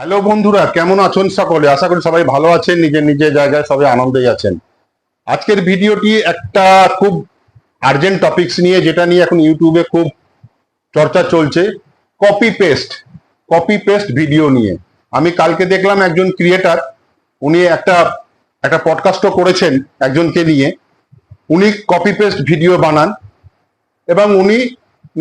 Hello বন্ধুরা, কেমন আছেন সকলে? আশা করি সবাই ভালো আছেন, নিজের নিজের জায়গায় সবাই আনন্দেই আছেন। আজকের ভিডিওটি একটা খুব আর্জেন্ট টপিকস নিয়ে, যেটা নিয়ে এখন ইউটিউবে খুব চর্চা চলছে। Copy paste copy paste video নিয়ে। আমি কালকে দেখলাম একজন ক্রিয়েটার উনি একটা একটা পডকাস্টও করেছেন একজনকে নিয়ে। উনি কপি পেস্ট ভিডিও বানান এবং উনি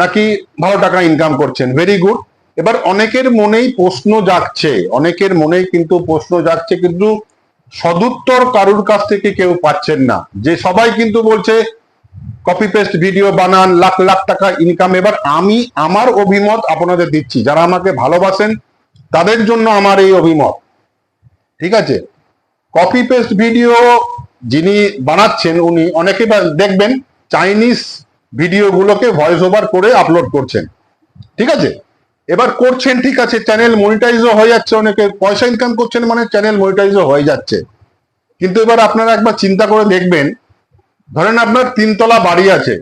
নাকি ভালো টাকা ইনকাম করছেন। ভেরি গুড এবার অনেকের মনেই প্রশ্ন জাগছে, অনেকের মনেই কিন্তু প্রশ্ন জাগছে কিন্তু সদুত্তর কারুর কাছ থেকে কেউ পাচ্ছেন না। যে সবাই কিন্তু বলছে কপি পেস্ট ভিডিও বানান, লাখ লাখ টাকা ইনকাম এবার আমি আমার অভিমত আপনাদের দিচ্ছি, যারা আমাকে ভালোবাসেন, তাদের জন্য আমার এই অভিমত। ঠিক আছে? কপি পেস্ট ভিডিও যিনি বানাচ্ছেন, উনি অনেকে দেখবেন চাইনিজ ভিডিওগুলোকে ভয়েস ওভার করে আপলোড করছেন। ঠিক আছে? এবার করছেন, ঠিক আছে চ্যানেল মনিটাইজও হয়ে যাচ্ছে, অনেকে পয়সা ইনকাম করছেন মানে চ্যানেল মনিটাইজও হয়ে যাচ্ছে। কিন্তু এবার আপনারা একবার চিন্তা করে দেখবেন, ধরেন আপনার তিনতলা বাড়ি আছে,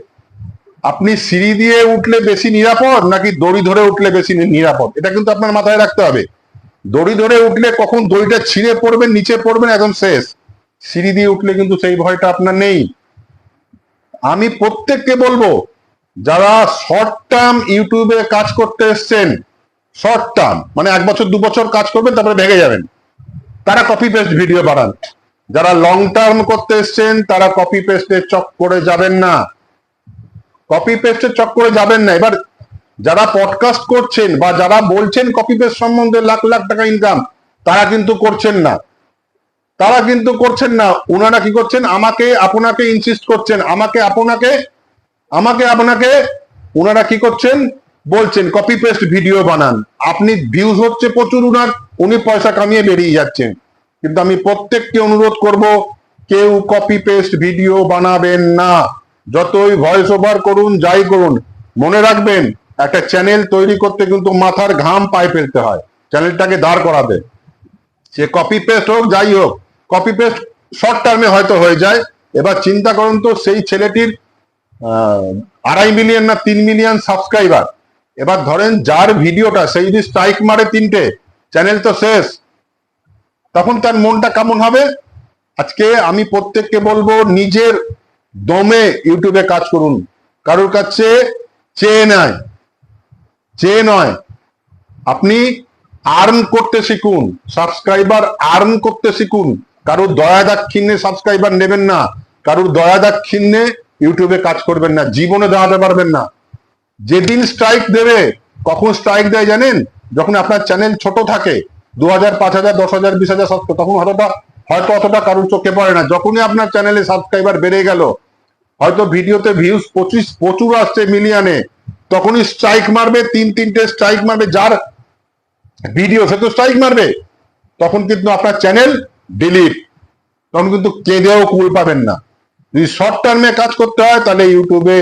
আপনি সিঁড়ি দিয়ে উঠলে বেশি নিরাপদ নাকি দড়ি ধরে উঠলে বেশি নিরাপদ? এটা কিন্তু আপনার মাথায় রাখতে হবে। দড়ি ধরে উঠলে কখন দড়িটা ছিঁড়ে পড়বেন নিচে পড়বেন একদম শেষ। সিঁড়ি দিয়ে উঠলে কিন্তু সেই ভয়টা আপনার নেই। আমি প্রত্যেককে বলব যারা শর্ট টার্ম ইউটিউবে কাজ করতে এসছেন শর্ট টার্ম মানে এক বছর, দু বছর কাজ করবেন, তারপরে ভেঙে যাবেন। তারা কপি পেস্ট ভিডিও বানান। যারা লং টার্ম করতে এসছেন, তারা কপি পেস্টের চক করে যাবেন না। কপি পেস্টের চক করে যাবেন না। এবার যারা পডকাস্ট করছেন বা যারা বলছেন কপি পেস্ট সম্বন্ধে লাখ লাখ টাকা ইনকাম তারা কিন্তু করছেন না। তারা কিন্তু করছেন না। ওনারা কি করছেন? আমাকে, আপনাকে ইনসিস্ট করছেন। আমাকে, আপনাকে আমাকে আপনাকে ওনারা কি করছেন? বলছেন কপি পেস্ট ভিডিও বানান। আপনি ভিউজ হচ্ছে প্রচুর উনার উনি পয়সা কামিয়ে বেরিয়ে যাচ্ছেন। কিন্তু আমি প্রত্যেককে অনুরোধ করব, কেউ কপি পেস্ট ভিডিও বানাবেন না। যতই ভয়েস ওভার করুন, যাই করুন, মনে রাখবেন, একটা চ্যানেল তৈরি করতে কিন্তু মাথার ঘাম পায়ে ফেলতে হয়। চ্যানেলটাকে দাঁড় করাবে সে কপি পেস্ট হোক, যাই হোক কপি পেস্ট শর্ট টার্মে হয়তো হয়ে যায়। এবার চিন্তা করুন তো, সেই ছেলেটির আড়াই মিলিয়ন না তিন মিলিয়ন সাবস্ক্রাইবার এবার ধরেন যার ভিডিওটা, সেই যদি স্ট্রাইক মারে তিনটে চ্যানেল তো শেষ। তখন তার মনটা কেমন হবে? আজকে আমি প্রত্যেককে বলব, নিজের দমে ইউটিউবে কাজ করুন। কারোর কাছে চেয়ে নয়। চেয়ে নয়। আপনি আর্ন করতে শিখুন। সাবস্ক্রাইবার আর্ন করতে শিখুন। কারোর দয়া দাক্ষিণ্যে সাবস্ক্রাইবার নেবেন না। কারোর দয়া দাক্ষিণ্যে ইউটিউবে কাজ করবেন না, জীবনে দাঁড়াতে পারবেন না। যেদিন স্ট্রাইক দেবে, কখন স্ট্রাইক দেয় জানেন? যখন আপনার চ্যানেল ছোট থাকে দু হাজার পাঁচ হাজার দশ হাজার বিশ হাজার সাবস্ক্রাইব তখন হয়তো হয়তো অতটা কারোর চোখে পড়ে না। যখনই আপনার চ্যানেলে সাবস্ক্রাইবার বেড়ে গেল, হয়তো ভিডিওতে ভিউজ পঁচিশ, প্রচুর আসছে মিলিয়নে তখনই স্ট্রাইক মারবে, তিন, তিনটে স্ট্রাইক মারবে, যার ভিডিও সে তো স্ট্রাইক মারবে। তখন কিন্তু আপনার চ্যানেল ডিলিট তখন কিন্তু কেঁদেও কুল পাবেন না। যদি শর্ট টার্মে কাজ করতে হয়, তাহলে ইউটিউবে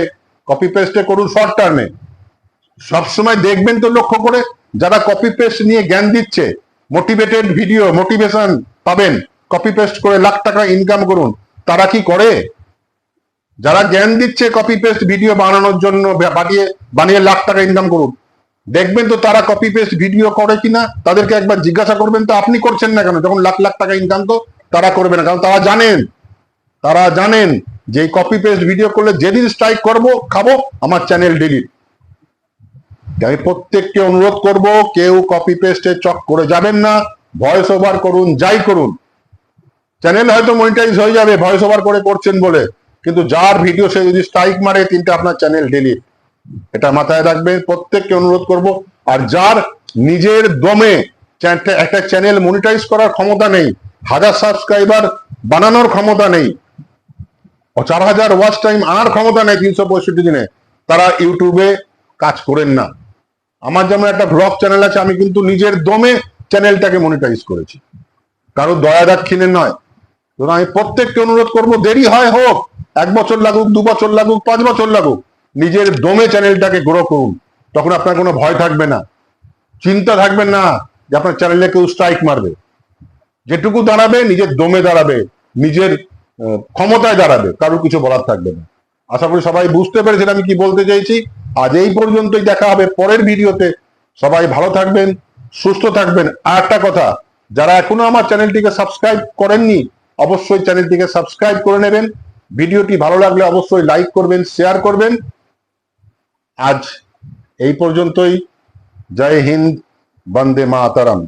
কপি পেস্টে করুন শর্ট টার্মে সবসময় দেখবেন তো লক্ষ্য করে, যারা কপি পেস্ট নিয়ে জ্ঞান দিচ্ছে মোটিভেটেড ভিডিও মোটিভেশন পাবেন কপি পেস্ট করে লাখ টাকা ইনকাম করুন, তারা কি করে? যারা জ্ঞান দিচ্ছে কপি পেস্ট ভিডিও বানানোর জন্য বানিয়ে বানিয়ে লাখ টাকা ইনকাম করুন, দেখবেন তো তারা কপি পেস্ট ভিডিও করে কিনা, তাদেরকে একবার জিজ্ঞাসা করবেন, তো আপনি করছেন না কেন? যখন লাখ লাখ টাকা ইনকাম তো তারা করবে না, কারণ তারা জানেন। তারা জানেন যে কপি পেস্ট ভিডিও করলে যেদিন স্ট্রাইক করব, খাব, আমার চ্যানেল ডিলিট আমি প্রত্যেককে অনুরোধ করব, কেউ কপি পেস্টে চক করে যাবেন না ভয়েস ওভার করুন, যাই করুন। চ্যানেল হয়তো মনিটাইজ হয়ে যাবে ভয়েস ওভার করে করছেন বলে, কিন্তু যার ভিডিও সে যদি স্ট্রাইক মারে, তিনটে আপনার চ্যানেল ডিলিট এটা মাথায় রাখবেন প্রত্যেককে অনুরোধ করব। আর যার নিজের দমে একটা চ্যানেল মনিটাইজ করার ক্ষমতা নেই, হাজার সাবস্ক্রাইবার বানানোর ক্ষমতা নেই চার হাজার ওয়াচ টাইম আনার ক্ষমতা নেই তিনশো পঁয়ষট্টি দিনে। তারা ইউটিউবে কাজ করেন না। আমার যেমন একটা ব্লগ চ্যানেল আছে, আমি কিন্তু নিজের দমে চ্যানেলটাকে মনিটাইজ করেছি। কারও দয়া দাক্ষিণের নয়। সুতরাং আমি প্রত্যেককে অনুরোধ করব, দেরি হয় হোক, এক বছর লাগুক, দু বছর লাগুক, পাঁচ বছর লাগুক, নিজের দমে চ্যানেলটাকে গ্রো করুন। তখন আপনার কোনো ভয় থাকবে না। চিন্তা থাকবে না যে আপনার চ্যানেলে কেউ স্ট্রাইক মারবে। যেটুকু দাঁড়াবে, নিজের দমে দাঁড়াবে, নিজের ক্ষমতায় দাঁড়াবে, কারোর কিছু বলার থাকবে না। আশা করি সবাই বুঝতে পেরেছেন আমি কি বলতে চাইছি। আজ এই পর্যন্তই দেখা হবে পরের ভিডিওতে। সবাই ভালো থাকবেন, সুস্থ থাকবেন। আর একটা কথা, যারা এখনও আমার চ্যানেলটিকে সাবস্ক্রাইব করেননি, অবশ্যই চ্যানেলটিকে সাবস্ক্রাইব করে নেবেন। ভিডিওটি ভালো লাগলে অবশ্যই লাইক করবেন, শেয়ার করবেন। আজ এই পর্যন্তই। জয় হিন্দ, বন্দে মাতারাম।